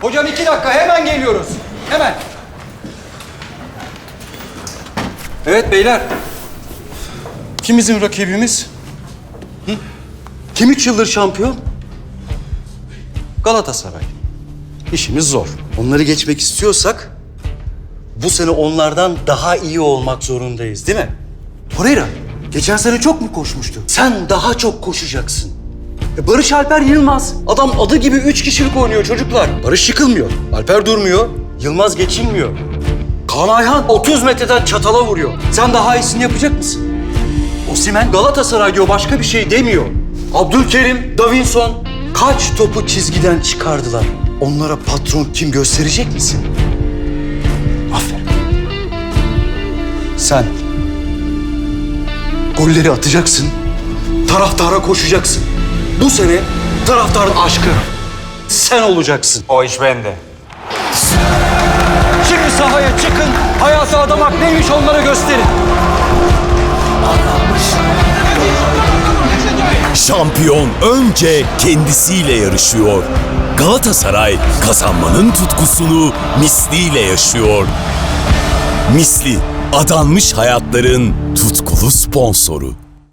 Hocam iki dakika hemen geliyoruz. Hemen. Evet beyler. Kim bizim rakibimiz? Hı? Kim üç yıldır şampiyon? Galatasaray. İşimiz zor. Onları geçmek istiyorsak bu sene onlardan daha iyi olmak zorundayız değil mi? Torreira, geçen sene çok mu koşmuştu? Sen daha çok koşacaksın. E Barış Alper Yılmaz. Adam adı gibi üç kişilik oynuyor çocuklar. Barış yıkılmıyor. Alper durmuyor. Yılmaz geçilmiyor. Kaan Ayhan 30 metreden çatala vuruyor. Sen daha iyisini yapacak mısın? Osimhen Galatasaray diyor başka bir şey demiyor. Abdülkerim, Davinson kaç topu çizgiden çıkardılar? Onlara patron kim gösterecek misin? Aferin. Sen golleri atacaksın. Taraftara koşacaksın. Bu sene taraftarın aşkı sen olacaksın. O iş bende. Şimdi sahaya çıkın. Hayata adamak neymiş onlara gösterin. Şampiyon önce kendisiyle yarışıyor. Galatasaray kazanmanın tutkusunu misliyle yaşıyor. Misli, adanmış hayatların tutkulu sponsoru.